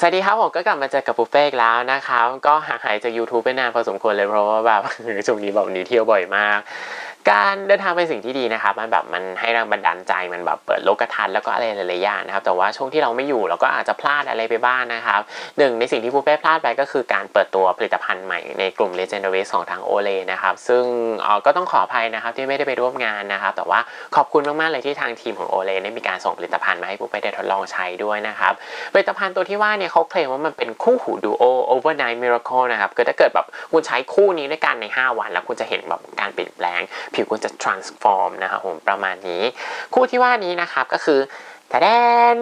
สวัสดีครับผมก็กลับมาเจอกับปุฟเฟ่อีกแล้วนะครับ ก็ห่างหายจาก YouTube ไปนานพอสมควรเลยเพราะว่าแบบช่วงนี้แบบหนีเที่ยวบ่อยมาก การเดินทางเป็นสิ่งที่ดีนะครับ มันแบบมันให้แรงบันดาลใจมันแบบเปิดโลกทัศน์แล้วก็อะไรหลายๆอย่างนะครับ แต่ว่าช่วงที่เราไม่อยู่เราก็อาจจะพลาดอะไรไปบ้างนะครับหนึ่งในสิ่งที่ปุฟเฟ่พลาดไปก็คือการเปิดตัวผลิตภัณฑ์ใหม่ในกลุ่ม Legendaries ของทางโอเลนะครับ ซึ่งเออก็ต้องขออภัยนะครับที่ไม่ได้ไปร่วมงานนะครับ แต่ว่าขอบคุณมากๆเลยที่ทางทีมของโอเลได้มีการส่งผลิตภัณฑ์มาให้ปุฟเฟ่ได้ทดลองใช้ด้วยนะครับผลิตภัณฑ์ตัวที่ว่าเนี่ยเขาเคลมว่ามันเป็นคู่หูดูโอ overnight miracle นะครับคือถ้าเกิดแบบคุณใช้คู่นี้ด้วยกันใน 5 วัน แล้วคุณจะเห็นแบบการเปลี่ยนแปลงผิวคุณจะ transform นะครับผมประมาณนี้ คู่ที่ว่านี้นะครับก็คือแตะแดน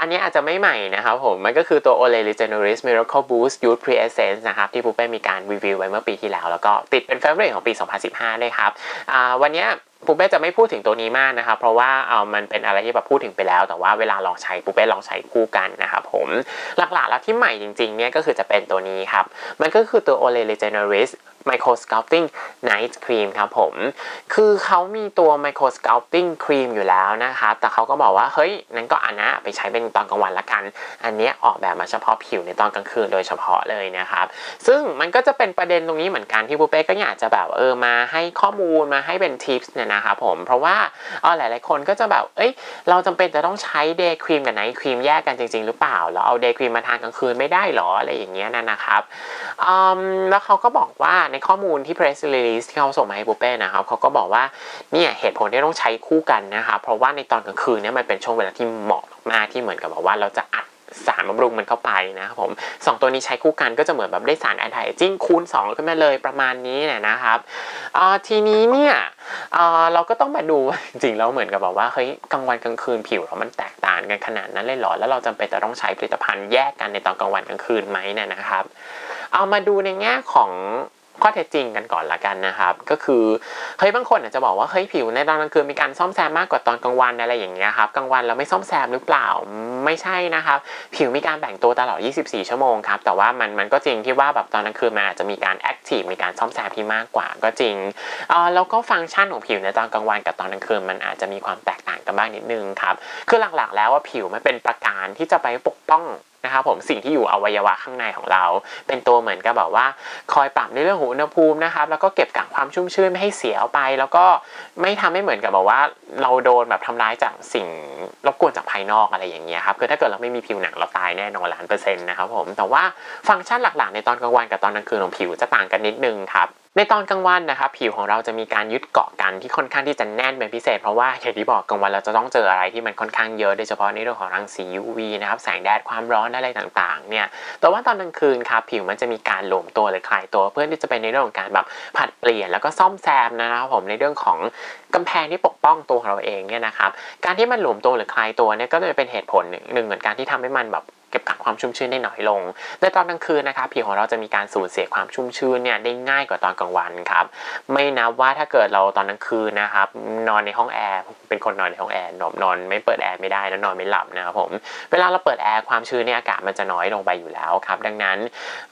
อันนี้อาจจะไม่ใหม่นะครับผม มันก็คือตัว Olay Regeneris Miracle Boost Youth Pre Essence นะครับ ที่ปุ๊เป้มีการรีวิวไว้เมื่อปีที่แล้ว แล้วก็ติดเป็น favorite ของปี 2015 เลยครับวันนี้ปูเป้จะไม่พูดถึงตัวนี้มากนะครับ เพราะว่าเออมันเป็นอะไรที่แบบพูดถึงไปแล้ว แต่ว่าเวลาลองใช้ปูเป้ลองใช้คู่กันนะครับผมหลักๆแล้วที่ใหม่จริงๆเนี่ยก็คือจะเป็นตัวนี้ครับ มันก็คือตัว Olay Regeneris Micro Sculpting Night Cream ครับผม คือเขามีตัว Micro Sculpting Cream อยู่แล้วนะครับแต่เขาก็บอกว่า เฮ้ย นั้นก็อันนะไปใช้เป็นตอนกลางวันละกัน อันนี้ออกแบบมาเฉพาะผิวในตอนกลางคืนโดยเฉพาะเลยนะครับ ซึ่งมันก็จะเป็นประเด็นตรงนี้เหมือนกันที่ปูเป้ก็อยากจะแบบเออมาให้ข้อมูลมาให้เป็นทิปส์เนี่ยนะครับผม เพราะว่าเออหลาย ๆ คนก็จะแบบ เอ้ย เราจำเป็นจะต้องใช้เดย์ครีมกับไนท์ครีมแยกกันจริง ๆ หรือเปล่าแล้วเอาเดย์ครีมมาทานกลางคืนไม่ได้หรออะไรอย่างเงี้ยนะนะครับอืมแล้วเขาก็บอกว่าในข้อมูลที่ press release ที่เขาส่งมาให้ปูเป้นะครับเขาก็บอกว่าเนี่ยเหตุผลที่ต้องใช้คู่กันนะครับเพราะว่าในตอนกลางคืนเนี่ยมันเป็นช่วงเวลาที่เหมาะมากที่เหมือนกับแบบว่าเราจะอัดสารบำรุงมันเข้าไปนะครับผมสองตัวนี้ใช้คู่กันก็จะเหมือนแบบได้สาร anti aging คูณ 2 ขึ้นมาเลยประมาณนี้เนี่ยนะครับทีนี้เนี่ยเราก็ต้องมาดูจริงๆแล้วเหมือนกับแบบว่าเฮ้ยกลางวันกลางคืนผิวเรามันแตกต่างกันขนาดนั้นเลยหรอแล้วเราจำเป็นจะต้องใช้ผลิตภัณฑ์แยกกันในตอนกลางวันกลางคืนไหมเนี่ยนะครับ เอามาดูในแง่ของ ข้อเท็จจริงกันก่อนละกันนะครับ ก็คือเฮ้ยบางคนอาจจะบอกว่าเฮ้ยผิวในตอนกลางคืนมีการซ่อมแซมมากกว่าตอนกลางวันอะไรอย่างเงี้ยครับกลางวันเราไม่ซ่อมแซมหรือเปล่าไม่ใช่นะครับ ผิวมีการแบ่งตัวตลอด 24 ชั่วโมงครับแต่ว่ามันมันก็จริงที่ว่าแบบตอนกลางคืนมันอาจจะมีการแอคทีฟมีการซ่อมแซมที่มากกว่าก็จริงเอ่อแล้วก็ฟังก์ชันของผิวในตอนกลางวันกับตอนกลางคืนมันอาจจะมีความแตกต่างกันบ้างนิดนึงครับคือหลักๆ แล้วว่าผิวมันเป็นประการที่จะไปปกป้อง นะครับผมสิ่งที่อยู่อวัยวะข้างในของเรา เป็นตัวเหมือนกับแบบว่าคอยปรับในเรื่องของอุณหภูมินะครับแล้วก็เก็บกักความชุ่มชื้นไม่ให้เสียออกไป แล้วก็ไม่ทำให้เหมือนกับแบบว่า เราโดนแบบทำร้ายจากสิ่งรบกวนจากภายนอกอะไรอย่างเงี้ยครับคือถ้าเกิดเราไม่มีผิวหนังเราตายแน่นอนล้านเปอร์เซ็นต์นะครับผมแต่ว่าฟังก์ชันหลักๆ ในตอนกลางวันกับตอนกลางคืนของผิวจะต่างกันนิดนึงครับ ในตอนกลางวันนะครับผิวของเราจะมีการยึดเกาะกันที่ค่อนข้างที่จะแน่นเป็นพิเศษ เพราะว่าอย่างที่บอกกลางวันเราจะต้องเจออะไรที่มันค่อนข้างเยอะโดยเฉพาะในเรื่องของรังสี UV นะครับแสงแดดความร้อนอะไรต่างๆเนี่ยแต่ว่าตอนกลางคืนครับผิวมันจะมีการหลวมตัวหรือคลายตัว เพื่อที่จะเป็นในเรื่องของการแบบผัดเปลี่ยนแล้วก็ซ่อมแซมนะครับผมในเรื่องของกำแพงที่ปกป้องตัวของเราเองเนี่ยนะครับการที่มันหลวมตัวหรือคลายตัวเนี่ยก็เลยเป็นเหตุผลหนึ่งเหมือนกันที่ทำให้มันแบบ เก็บกักความชุ่มชื้นได้น้อยลงในตอนกลางคืนนะครับผิวของเราจะมีการสูญเสียความชุ่มชื้นเนี่ยได้ง่ายกว่าตอนกลางวันครับไม่นับว่าถ้าเกิดเราตอนกลางคืนนะครับนอนในห้องแอร์เป็นคนนอนในห้องแอร์นอนนอนไม่เปิดแอร์ไม่ได้แล้วนอนไม่หลับนะครับผมเวลาเราเปิดแอร์ความชื้นในอากาศมันจะน้อยลงไปอยู่แล้วครับดังนั้น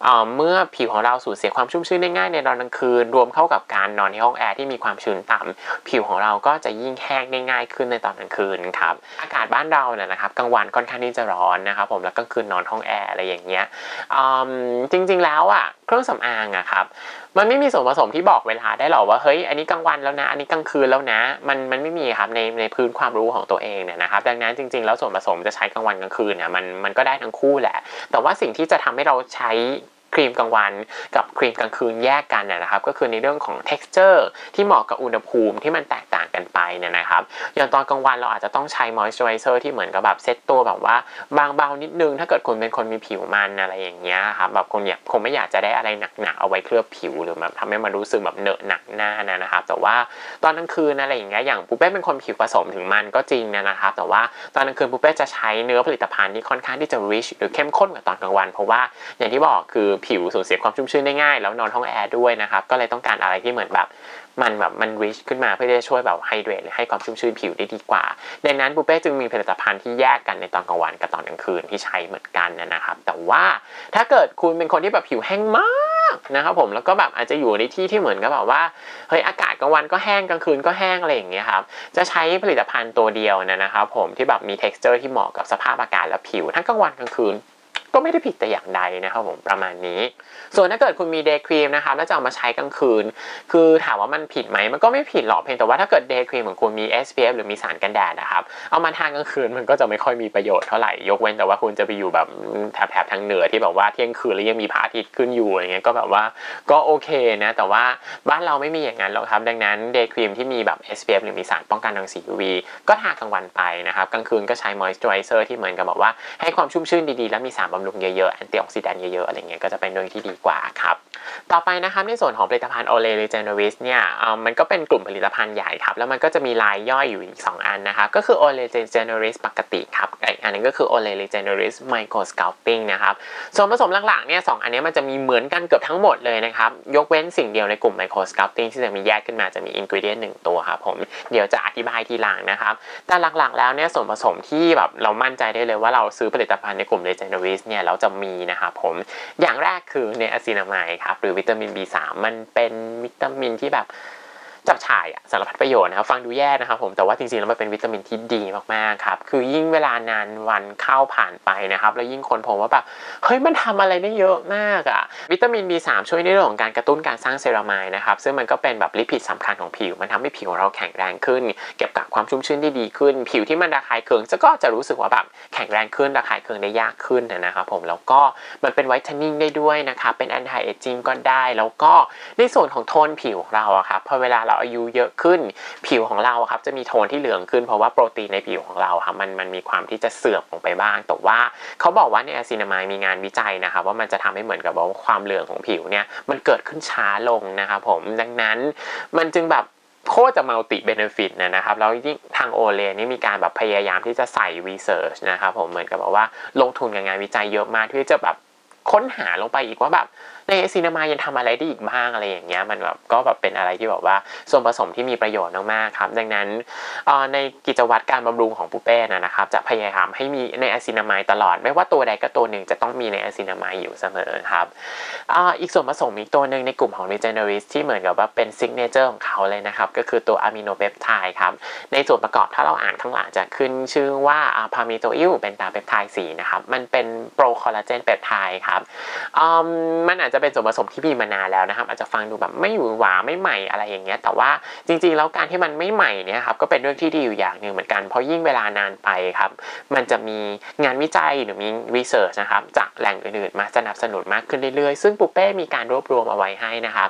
เเมื่อผิวของเราสูญเสียความชุ่มชื้นได้ง่ายในตอนกลางคืน รวมเข้ากับการนอนในห้องแอร์ที่มีความชื้นต่ำผิวของเราก็จะยิ่งแห้งได้ง่ายขึ้นในตอนกลางคืนครับอากาศบ้านเราเนี่ยนะครับกลางวันค่อนข้างที่จะร้อนนะครับผมแล้วกลางคืนนอนห้องแอร์อะไรอย่างเงี้ยอืมจริงๆแล้วอะเครื่องสำอางอะครับมันไม่มีส่วนผสมที่บอกเวลาได้หรอกว่าเฮ้ยอันนี้กลางวันแล้วนะ อันนี้กลางคืนแล้วนะ มันมันไม่มีครับในในพื้นความรู้ของตัวเองเนี่ยนะครับดังนั้นจริงๆแล้วส่วนผสมจะใช้กลางวันกลางคืนเนี่ยมันมันก็ได้ทั้งคู่แหละ แต่ว่าสิ่งที่จะทำให้เราใช้ ครีมกลางวัน กับครีมกลางคืนแยกกันนะครับ ก็คือในเรื่องของ texture ที่เหมาะกับอุณหภูมิที่มันแตกต่างกันไปเนี่ยนะครับอย่างตอนกลางวันเราอาจจะต้องใช้ moisturizer ที่เหมือนกับแบบเซตตัวแบบว่าบางเบานิดนึง ถ้าเกิดคุณเป็นคนมีผิวมันอะไรอย่างเงี้ยครับแบบคนอยากคงไม่อยากจะได้อะไรหนักๆเอาไว้เคลือบผิวหรือแบบทำให้มันรู้สึกแบบเหนอะหนักหน้านะนะครับแต่ว่าตอนกลางคืนอะไรอย่างเงี้ยอย่างปูเป้เป็นคนผิวผสมถึงมันก็จริงนะครับแต่ว่าตอนกลางคืนปูเป้จะใช้เนื้อผลิตภัณฑ์ที่ค่อนข้างที่จะ rich หรือเข้มข้นกว่าตอนกลางวัน เพราะว่าอย่างที่บอกคือผิวสูญเสียความชุ่มชื้นได้ง่าย แล้วนอนห้องแอร์ด้วยนะครับก็เลยต้องการอะไรที่เหมือนแบบมันแบบมัน rich ขึ้นมาเพื่อจะช่วยแบบไฮเดรตหรือให้ความชุ่มชื้นผิวได้ดีกว่า ดังนั้นปูเป้จึงมีผลิตภัณฑ์ที่แยกกันในตอนกลางวันกับตอนกลางคืนที่ใช้เหมือนกันนะครับ แต่ว่าถ้าเกิดคุณเป็นคนที่แบบผิวแห้งมากนะครับผมแล้วก็แบบอาจจะอยู่ในที่ที่เหมือนกับแบบว่าเฮ้ยอากาศกลางวันก็แห้งกลางคืนก็แห้งอะไรอย่างเงี้ยครับจะใช้ผลิตภัณฑ์ตัวเดียวนยนะครับผมที่แบบมี texture ที่เหมาะกับสภาพอากาศและผิวทั้งกลางวันกลางคืน ก็ไม่ได้ผิดแต่อย่างใดนะครับผมประมาณนี้ ส่วนถ้าเกิดคุณมีเดย์ครีมนะครับแล้วจะเอามาใช้กลางคืน คือถามว่ามันผิดไหมมันก็ไม่ผิดหรอกเพียงแต่ว่าถ้าเกิดเดย์ครีมของคุณมี SPF หรือมีสารกันแดดนะครับเอามาทานกลางคืนมันก็จะไม่ค่อยมีประโยชน์เท่าไหร่ยกเว้นแต่ว่าคุณจะไปอยู่แบบแถบทางเหนือที่แบบว่าเที่ยงคืนแล้วยังมีพระอาทิตย์ขึ้นอยู่อะไรเงี้ยก็แบบว่าก็โอเคนะ แต่ว่าบ้านเราไม่มีอย่างนั้นหรอกครับ ดังนั้นเดย์ครีมที่มีแบบ SPF หรือมีสารป้องกันรังสี UV ก็ทากลางวันไปนะครับกลางคืนก็ใช้ moisturizer ที่เหมือนกับบอกว่าให้ความชุ่มชื่นดีๆ แล้วมีสารบำรุงเยอะๆแอนตี้ออกซิแดนต์เยอะๆอะไรเงี้ยก็จะเป็นเรื่องที่ดีกว่าครับต่อไปนะครับในส่วนของผลิตภัณฑ์ Olay Regenerist เนี่ยมันก็เป็นกลุ่มผลิตภัณฑ์ใหญ่ครับแล้วมันก็จะมีลายย่อยอยู่อีก 2 อันนะครับก็คือ Olay Regenerist ปกติครับอีกอันนึงก็คือ Olay Regenerist Micro Sculpting นะครับส่วนผสมหลักๆเนี่ยสองอันนี้มันจะมีเหมือนกันเกือบทั้งหมดเลยนะครับยกเว้นสิ่งเดียวในกลุ่ม Micro Sculpting ที่จะมีแยกขึ้นมาจะมี ingredient หนึ่งตัวครับผมเดี๋ยวจะอธิบายทีหลังนะครับแต่หลักๆแล้วเนี่ยส่วนผสมที่แบบเรามั่นใจได้เลยว่าเราซื้อผลิตภัณฑ์ในกลุ่ม Regenerist เนี่ยเราจะมีนะครับผมอย่างแรกคือเนอะซินามายครับหรือวิตามิน B3 มันเป็นวิตามินที่แบบ จับฉ่ายอะสารพัดประโยชน์นะครับ ฟังดูแย่นะครับผมแต่ว่าจริงๆแล้วมันเป็นวิตามินที่ดีมากๆครับคือยิ่งเวลานานวันเข้าผ่านไปนะครับ แล้วยิ่งคนพบว่าแบบเฮ้ยมันทำอะไรได้เยอะมากอะวิตามิน B3 ช่วยในเรื่องของการกระตุ้นการสร้างเซรามายนะครับซึ่งมันก็เป็นแบบลิปิดสำคัญของผิว มันทำให้ผิวของเราแข็งแรงขึ้น เก็บกักความชุ่มชื้นได้ดีขึ้น ผิวที่มันระคายเคืองจะก็จะรู้สึกว่าแบบแข็งแรงขึ้นระคายเคืองได้ยากขึ้นนะครับผมแล้วก็มันเป็นไวท์เทนนิ่งได้ด้วยนะครับเป็นแอนตี้เอจจิ้งก็ได้ แล้วก็ในส่วนของโทนผิวของเราอะครับพอเวลาเราอายุเยอะขึ้น ผิวของเราครับจะมีโทนที่เหลืองขึ้นเพราะว่าโปรตีนในผิวของเราครับมันมันมีความที่จะเสื่อมลงไปบ้าง แต่ว่าเขาบอกว่าในอะซินามายมีงานวิจัยนะครับว่ามันจะทำให้เหมือนกับว่าความเหลืองของผิวเนี่ยมันเกิดขึ้นช้าลงนะครับผมดังนั้นมันจึงแบบโคตรจะมัลติเบนฟิตนะครับแล้วยิ่งทางโอเลนี่มีการแบบพยายามที่จะใส่รีเสิร์ชนะครับผมเหมือนกับบอกว่าลงทุนกับงานวิจัยเยอะมากที่จะแบบ ค้นหาลงไปอีกว่าแบบในซีนามายังทำอะไรได้อีกบ้างอะไรอย่างเงี้ยมันแบบก็แบบเป็นอะไรที่แบบว่าส่วนผสมที่มีประโยชน์มากๆครับ ดังนั้นในกิจวัตรการบำรุงของปูเป้นะครับ จะพยายามให้มีในอะซินามายตลอด ไม่ว่าตัวใดก็ตัวหนึ่งจะต้องมีในอะซินามายอยู่เสมอครับอีกส่วนผสมอีกตัวหนึ่งในกลุ่มของ Regeneris ที่เหมือนกับว่าเป็นซิกเนเจอร์ของเขาเลยนะครับ ก็คือตัวอะมิโนเปปไทด์ครับ ในส่วนประกอบถ้าเราอ่านข้างหลังจะขึ้นชื่อว่าพามิโตอิลเป็นตาเปปไทด์สีนะครับมันเป็นโปรคอลลาเจนเปปไทด์ครับมันอาจจะเป็นส่วนผสมที่มีมานานแล้วนะครับ อาจจะฟังดูแบบไม่หวือหวาไม่ใหม่อะไรอย่างเงี้ย แต่ว่าจริงๆแล้วการที่มันไม่ใหม่เนี่ยครับก็เป็นเรื่องที่ดีอยู่อย่างหนึ่งเหมือนกันเพราะยิ่งเวลานานไปครับ มันจะมีงานวิจัยหรือมีรีเสิร์ชนะครับจากแหล่งอื่นๆ มาสนับสนุนมากขึ้นเรื่อยๆ ซึ่งปูเป้มีการรวบรวมเอาไว้ให้นะครับ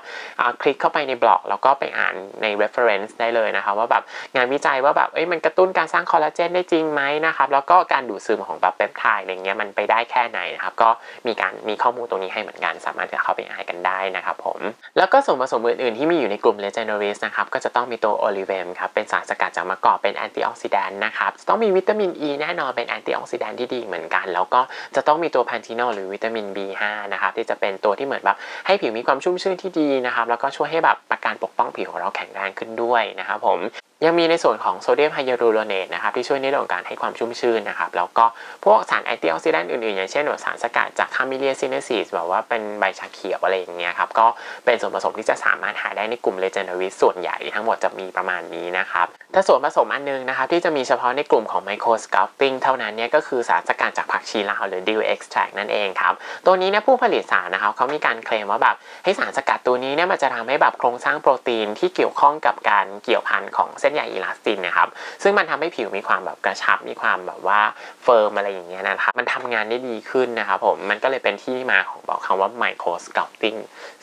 คลิกเข้าไปในบล็อก แล้วก็ไปอ่านใน reference ได้เลยนะครับว่าแบบงานวิจัยว่าแบบเอ้ยมันกระตุ้นการสร้างคอลลาเจนได้จริงไหมนะครับแล้วก็การดูดซึมของแบบเปปไทด์อะไรเงี้ยมันไปได้แค่ไหนนะครับก็มีการมีข้อมูลตรงนี้ให้เหมือนกัน สามารถจะเข้าไปอ่านกันได้นะครับผม แล้วก็ส่วนผสมอื่นๆที่มีอยู่ในกลุ่ม Regeneris นะครับก็จะต้องมีตัวโอลิเวมครับเป็นสารสกัดจากมะกอกเป็นแอนตี้ออกซิแดนต์นะครับจะต้องมีวิตามินอ e ีแน่นอนเป็นแอนตี้ออกซิแดนต์ที่ดีเหมือนกัน แล้วก็จะต้องมีตัวแพนทีนอลหรือวิตามิน B5 นะครับที่จะเป็นตัวที่เหมือนแบบให้ผิวมีความชุ่มชื่นที่ดีนะครับแล้วก็ช่วยให้แบบประการปกป้องผิวของเราแข็งแรงขึ้นด้วยนะครับผม ยังมีในส่วนของโซเดียมไฮยาลูโรเนตนะครับที่ช่วยในเรื่องของการให้ความชุ่มชื้นนะครับแล้วก็พวกสารแอนตี้ออกซิแดนต์อื่นๆ อย่างเช่นสารสกัดจากคาเมเลียซินเนซิสแบบว่าเป็นใบชาเขียวอะไรอย่างเงี้ยครับก็เป็นส่วนผสมที่จะสามารถหาได้ในกลุ่มเลเจนดาริสส่วนใหญ่ทั้งหมดจะมีประมาณนี้นะครับ ถ้าส่วนผสมอันนึงนะครับที่จะมีเฉพาะในกลุ่มของไมโครสก l ปปิ้งเท่านั้นเนี่ยก็คือสารสกัดจากผักชีลาวหรือดิวเอ็กซ์แทรนั่นเองครับตัวนี้เนี่ยผู้ผลิตสารนะครับเขามีการเคลมว่าแบบให้สารสกัดตัวนี้เนี่ยมันจะทำให้แบบโครงสร้างโปรตีนที่เกี่ยวข้องกับการเกี่ยวพันของเส้นใยอีลาสตินนะครับซึ่งมันทำให้ผิวมีความแบบกระชับมีความแบบว่าเฟิร์มอะไรอย่างเงี้ยนะครับมันทำงานได้ดีขึ้นนะครับผมมันก็เลยเป็นที่มาของบอกคำว่าไมโครส l ลปิ้ง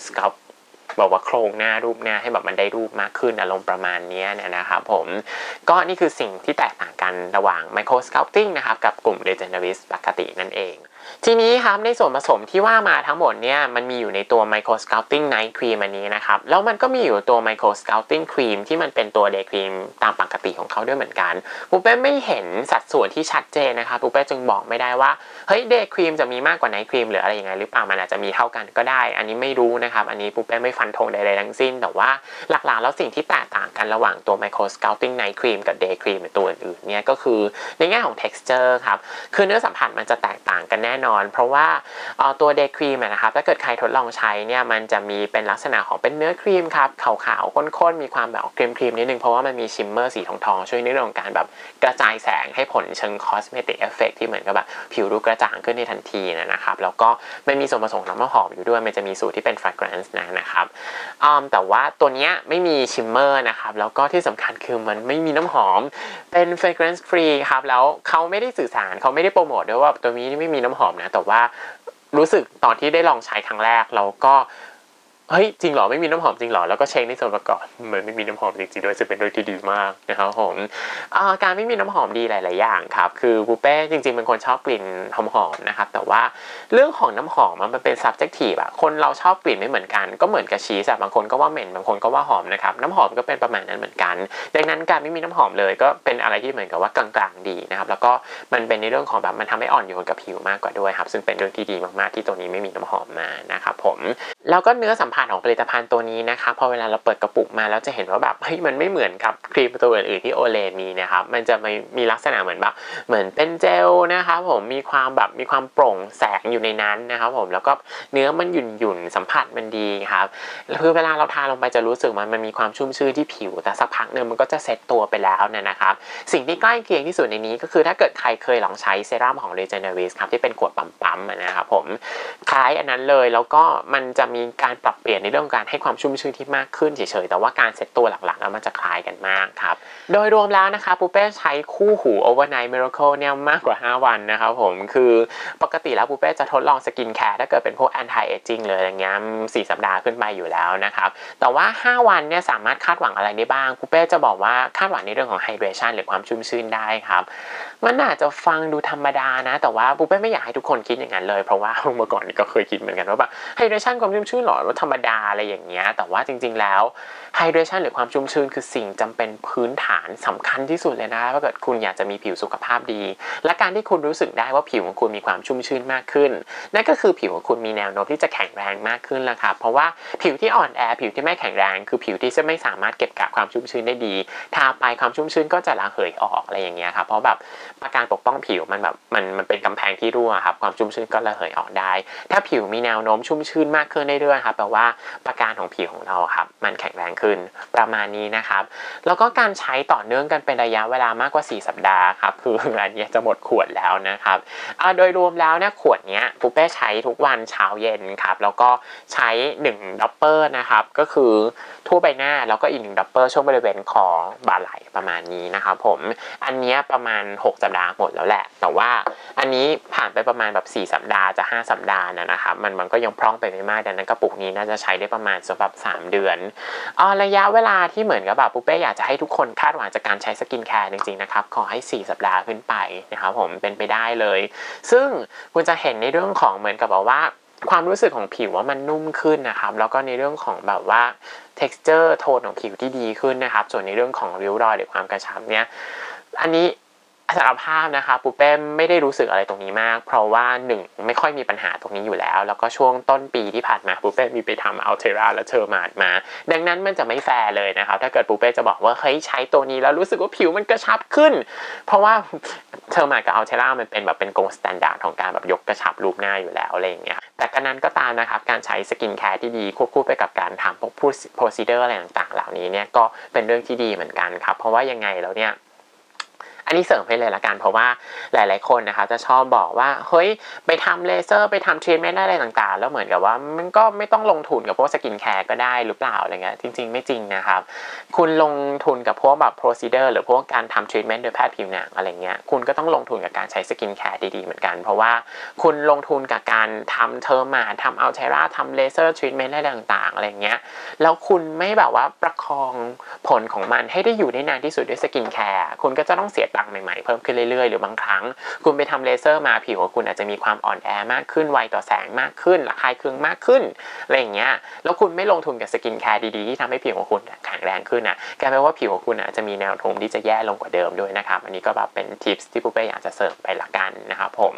ส c ลบอกว่าโครงหน้ารูปหน้าให้แบบมันได้รูปมากขึ้นอารมณ์ประมาณนี้เนี่ยนะครับผมก็นี่คือสิ่งที่แตกต่างกันระหว่างไมโครส l ลติ้งนะครับกับกลุ่มเ e เจน e ริสปกตินั่นเอง ทีนี้ครับในส่วนผสมที่ว่ามาทั้งหมดเนี่ยมันมีอยู่ในตัว Micro Sculpting Night Cream อันนี้นะครับแล้วมันก็มีอยู่ตัว Micro Sculpting Cream ที่มันเป็นตัว Day Cream ตามปกติของเขาด้วยเหมือนกันปูเป้ไม่เห็นสัดส่วนที่ชัดเจนนะครับปูเป้จึงบอกไม่ได้ว่าเฮ้ย Day Cream จะมีมากกว่า Night Cream หรืออะไรยังไงหรือเปล่ามันอาจจะมีเท่ากันก็ได้ อันนี้ไม่รู้นะครับอันนี้ปูเป้ไม่ฟันธงใดๆทั้งสิ้น แต่ว่าหลักๆแล้วสิ่งที่แตกต่างกันระหว่างตัว Micro Sculpting Night Cream กับ Day Cream ตัวอื่นๆเนี่ยก็คือในแง่ของ texture ครับคือเนื้อสัมผัสมันจะแตกต่างกันแน่น่นอน เพราะว่าตัวเดย์ครีมนะครับถ้าเกิดใครทดลองใช้เนี่ยมันจะมีเป็นลักษณะของเป็นเนื้อครีมครับขาวๆข้นๆมีความแบบครีมครีมๆนิดนึงเพราะว่ามันมีชิมเมอร์สีทองๆช่วยในเรื่องของการแบบกระจายแสงให้ผลเชิงคอสเมติกเอฟเฟกที่เหมือนกับแบบผิวดูกระจ่างขึ้นในทันทีนะครับแล้วก็ไม่มีส่วนผสมของน้ำหอมอยู่ด้วยมันจะมีสูตรที่เป็น fragrance นะนะครับอืมแต่ว่าตัวเนี้ยไม่มีชิมเมอร์นะครับแล้วก็ที่สำคัญคือมันไม่มีน้ำหอมเป็น fragrance free ครับแล้วเขาไม่ได้สื่อสารเขาไม่ได้โปรโมทด้วยว่าตัวนี้ไม่มีน้ำหอมนะ แต่ว่ารู้สึกตอนที่ได้ลองใช้ครั้งแรกเราก็ เฮ้ยจริงเหรอไม่มีน้ำหอมจริงเหรอแล้วก็เช็คในส่วนประกอบเหมือนไม่มีน้ำหอมจริงๆด้วยจะเป็นเรื่องที่ดีมากนะครับผมการไม่มีน้ำหอมดีหลาย ๆ อย่างครับคือปูเป้จริงๆเป็นคนชอบกลิ่นหอมๆนะครับแต่ว่าเรื่องของน้ำหอมมันเป็น subjective อะคนเราชอบกลิ่นไม่เหมือนกันก็เหมือนกับชีสอะบางคนก็ว่าเหม็นบางคนก็ว่าหอมนะครับน้ำหอมก็เป็นประมาณนั้นเหมือนกัน ดังนั้นการไม่มีน้ำหอมเลยก็เป็นอะไรที่เหมือนกับว่ากลางๆดีนะครับแล้วก็มันเป็นในเรื่องของแบบมันทำให้อ่อนโยนกับผิวมากกว่าด้วยครับซึ่งเป็นเรื่องที่ดีมากๆที่ตัวนี้ไม่มีน้ำหอมมานะครับผมแล้วก็เนื้อสัมผัสของผลิตภัณฑ์ตัวนี้นะครับพอเวลาเราเปิดกระปุกมาแล้วจะเห็นว่าแบบเฮ้ยมันไม่เหมือนกับครีมตัวอื่นๆที่โอเลมีนะครับมันจะมีมีลักษณะเหมือนแบบเหมือนเป็นเจลนะครับผมมีความแบบมีความโปร่งแสงอยู่ในนั้นนะครับผมแล้วก็เนื้อมันหยุ่นๆสัมผัสมันดีครับคือเวลาเราทาลงไปจะรู้สึกมันมันมีความชุ่มชื่นที่ผิว แต่สักพักหนึ่งมันก็จะเซ็ตตัวไปแล้วเนี่ยนะครับสิ่งที่ใกล้เคียงที่สุดในนี้ก็คือถ้าเกิดใครเคยลองใช้เซรั่มของ Regeneris ครับที่เป็นขวดปั๊มๆนะครับผมคล้ายอันนั้นเลยแล้วก็มันจะมีการปรับเปลี่ยนในเรื่องการให้ความชุ่มชื่นที่มากขึ้นเฉยๆ แต่ว่าการเซ็ตตัวหลักๆมันจะคล้ายกันมากครับ โดยรวมแล้วนะคะปูเป้ใช้คู่หู Overnight Miracle เนี่ยมากกว่า 5 วันนะครับผม คือปกติแล้วปูเป้จะทดลองสกินแคร์ถ้าเกิดเป็นพวก anti aging เลยอะไรเงี้ยสี่สัปดาห์ขึ้นไปอยู่แล้วนะครับแต่ว่า 5 วันเนี่ยสามารถคาดหวังอะไรได้บ้างปูเป้จะบอกว่าคาดหวังในเรื่องของ hydration หรือความชุ่มชื่นได้ครับมันอาจจะฟังดูธรรมดานะ แต่ว่าปูเป้ไม่อยากให้ทุกคนคิดอย่างนั้นเลยเพราะว่าเมื่อก่อนก็เคยคิดเหมือนกันว่าแบบ hydration ความชุ่มชื่นหรอธรรมดาอะไรอย่างเงี้ย แต่ว่าจริง ๆ แล้ว hydration หรือความชุ่มชื่นคือสิ่งจำเป็นพื้นฐานสำคัญที่สุดเลยนะถ้าเกิดคุณอยากจะมีผิวสุขภาพดี และการที่คุณรู้สึกได้ว่าผิวของคุณมีความชุ่มชื่นมากขึ้น นั่นก็คือผิวของคุณมีแนวโน้มที่จะแข็งแรงมากขึ้นแล้วครับเพราะว่าผิวที่อ่อนแอผิวที่ไม่แข็งแรง คือผิวที่จะไม่สามารถเก็บกักความชุ่มชื้นได้ดีทาไปความชุ่มชื้นก็จะระเหยออกอะไรอย่างเงี้ยครับเพราะแบบอาการปกป้องผิวมันแบบมันมันเป็นกำแพงที่รั่วครับความชุ่มชื้นก็ระเหยออกได้ ถ้าผิวมีแนวโน้มชุ่มชื้นมากขึ้นเรื่อยๆครับแปลว่าประการของผิวของเราครับมันแข็งแรงขึ้นประมาณนี้นะครับ แล้วก็การใช้ต่อเนื่องกันเป็นระยะเวลามากกว่า 4 สัปดาห์ครับคืออันนี้จะหมดขวดแล้วนะครับโดยรวมแล้วเนี่ยขวดนี้ยปูเป้ใช้ทุกวันเช้าเย็นครับแล้วก็ใช้1ดับเปอร์นะครับก็คือทั่วใบหน้าแล้วก็อีกหนึ่งดับเปอร์ช่วงบริเวณขอบ่าไหล่ประมาณนี้นะครับผมอันนี้ประมาณ 6 สัปดาห์หมดแล้วแหละ แต่ว่าอันนี้ผ่านไปประมาณแบบ 4 สัปดาห์จะ 5 สัปดาห์นะนะครับมันมันก็ยังพร่องไปไม่มากดังนั้นกระปุกนี้น่าจะใช้ได้ประมาณสำหรับ 3 เดือนอ่าระยะเวลาที่เหมือนกับแบบปูเป้อยากจะให้ทุกคนคาดหวังจากการใช้สกินแคร์จริงๆนะครับขอให้ 4 สัปดาห์ขึ้นไปนะครับผมเป็นไปได้เลย ซึ่งคุณจะเห็นในเรื่องของเหมือนกับแบบว่าความรู้สึกของผิวว่ามันนุ่มขึ้นนะครับ แล้วก็ในเรื่องของแบบว่า texture โทนของผิวที่ดีขึ้นนะครับ ส่วนในเรื่องของริ้วรอยหรือความกระชับเนี่ยอันนี้ สารภาพนะคะปูเป้ไม่ได้รู้สึกอะไรตรงนี้มาก เพราะว่าหนึ่งไม่ค่อยมีปัญหาตรงนี้อยู่แล้ว แล้วก็ช่วงต้นปีที่ผ่านมาปูเป้มีไปทำอัลเทราและเทอร์มาดมา ดังนั้นมันจะไม่แฟร์เลยนะครับถ้าเกิดปูเป้จะบอกว่าเฮ้ยใช้ตัวนี้แล้วรู้สึกว่าผิวมันกระชับขึ้น เพราะว่าเทอร์มาดกับอัลเทรามันเป็นแบบเป็นโกลสแตนดาร์ดของการแบบยกกระชับรูปหน้าอยู่แล้วอะไรอย่างเงี้ยแต่กันนั้นก็ตามนะครับการใช้สกินแคร์ที่ดีควบคู่ไปกับการทำพวกโปรซีเดอร์อะไรต่างๆ เหล่านี้เนี่ยก็เป็นเรื่องที่ดีเหมือนกันครับเพราะว่ายังไงแล้วเนี่ย อันนี้เสริมให้เลยละกันเพราะว่าหลาย ๆ คนนะคะจะชอบบอกว่าเฮ้ยไปทำเลเซอร์ไปทำทรีทเมนต์อะไรต่าง ๆ แล้วเหมือนกับว่ามันก็ไม่ต้องลงทุนกับพวกสกินแคร์ก็ได้หรือเปล่าอะไรเงี้ยจริง ๆ ไม่จริงนะครับคุณลงทุนกับพวกแบบโปรซีเดอร์หรือพวกการทำทรีทเมนต์โดยแพทย์ผิวหนังอะไรเงี้ยคุณก็ต้องลงทุนกับการใช้สกินแคร์ดี ๆ เหมือนกัน เพราะว่าคุณลงทุนกับการทำเทอร์มาทำอัลเทราทำเลเซอร์ทรีทเมนต์อะไรต่าง ๆ อะไรเงี้ยแล้วคุณไม่แบบว่าประคองผลของมันให้ได้อยู่ได้นานที่สุดด้วยสกินแคร์คุณก็จะต้องเสียตงค์ใหม่ๆ เพิ่มขึ้นเรื่อยๆ หรือบางครั้ง คุณไปทำเลเซอร์มาผิวของคุณอาจจะมีความอ่อนแอมากขึ้นไวต่อแสงมากขึ้นระคายเคืองมากขึ้นอะไรอย่างเงี้ยแล้วคุณไม่ลงทุนกับสกินแคร์ดีๆที่ทำให้ผิวของคุณแข็งแรงขึ้นนะกลายเป็นว่าผิวของคุณอาจจะมีแนวโน้มที่จะแย่ลงกว่าเดิมด้วยนะครับอันนี้ก็แบบเป็นทิปส์ที่ปูเป้อยากจะเสริมไปละกันนะครับผม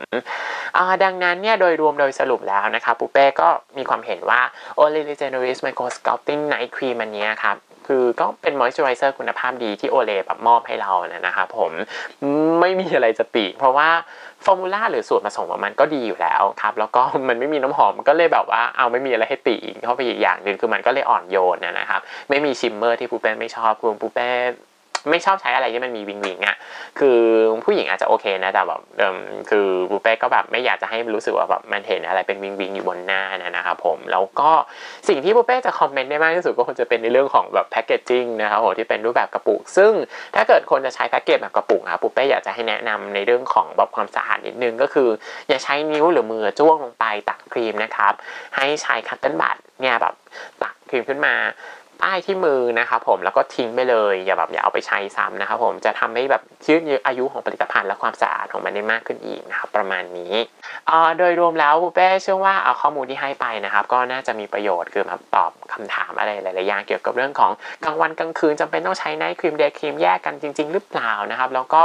ดังนั้นเนี่ยโดยรวมโดยสรุปแล้วนะครับปูเป้ก็มีความเห็นว่า o l y Regeneris Micro Sculpting Night Cream อันนี้ครับ คือก็เป็นมอยส์เจอไรเซอร์คุณภาพดีที่โอเลแบบมอบให้เรานะนะครับผมไม่มีอะไรจะติ เพราะว่าฟอร์มูล่าหรือส่วนผสมของมันก็ดีอยู่แล้วครับแล้วก็มันไม่มีน้ำหอมก็เลยแบบว่าเอาไม่มีอะไรให้ติอีกเข้าไปอีกอย่างหนึ่งคือมันก็เลยอ่อนโยนนะนะครับไม่มีชิมเมอร์ที่ปูเป้ไม่ชอบคือปูเป้ ไม่ชอบใช้อะไรที่มันมีวิงวิงอะคือผู้หญิงอาจจะโอเคนะแต่แบบเดิมคือปูเป้ก็แบบไม่อยากจะให้รู้สึกว่าแบบมันเห็นอะไรเป็นวิงวิงอยู่บนหน้านะนะครับผมแล้วก็สิ่งที่ปูเป้จะคอมเมนต์ได้มากที่สุดก็คงจะเป็นในเรื่องของแบบแพคเกจจิ้งนะครับผมที่เป็นรูปแบบกระปุก ซึ่งถ้าเกิดคนจะใช้แพ็กเกจแบบกระปุกครับปูเป้อยากจะให้แนะนำในเรื่องของแบบความสะอาดนิดนึงก็คือ อย่าใช้นิ้วหรือมือจ้วงลงไปตักครีมนะครับให้ใช้คัตเติ้ลบัตเนี่ยแบบตักครีมขึ้นมา ป้ายที่มือนะครับผมแล้วก็ทิ้งไปเลยอย่าแบบอย่าเอาไปใช้ซ้ำนะครับผมจะทำให้แบบยืดอายุของผลิตภัณฑ์และความสะอาดของมันได้มากขึ้นอีกนะครับประมาณนี้โดยรวมแล้วปูเป้เชื่อว่าเอาข้อมูลที่ให้ไปนะครับ ก็น่าจะมีประโยชน์คือมาตอบคำถามอะไรหลายๆอย่างเกี่ยวกับเรื่องของกลางวันกลางคืนจำเป็นต้องใช้ไนท์ครีมเดย์ครีมแยกกันจริง ๆ หรือเปล่านะครับ แล้วก็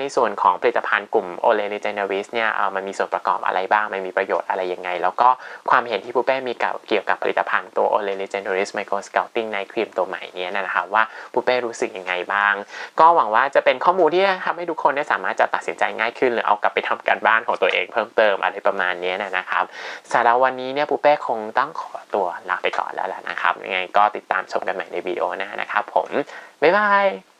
ในส่วนของผลิตภัณฑ์กลุ่มโอเลนิเจเนวิสเนี่ยมันมีส่วนประกอบอะไรบ้างมันมีประโยชน์อะไรยังไง แล้วก็ความเห็นที่ปูเป้มีเกี่ยวกับผลิตภัณฑ์ตัวโอเลนิเจนวิสไมโครสเกลติ้งไนท์ครีมตัวใหม่นี้นะครับว่าปูเป้รู้สึกยังไงบ้าง ก็หวังว่าจะเป็นข้อมูลที่ทำให้ทุกคนได้สามารถจะตัดสินใจง่ายขึ้น หรือเอากลับไปทำการบ้านของตัวเองเพิ่มเติมอะไรประมาณนี้นะครับสำหรับวันนี้เนี่ยปูเป้คงต้องขอตัวลาไปก่อนแล้วแหละนะครับยังไงก็ติดตามชมกันใหม่ในวิดีโอหน้านะครับผมบ๊ายบาย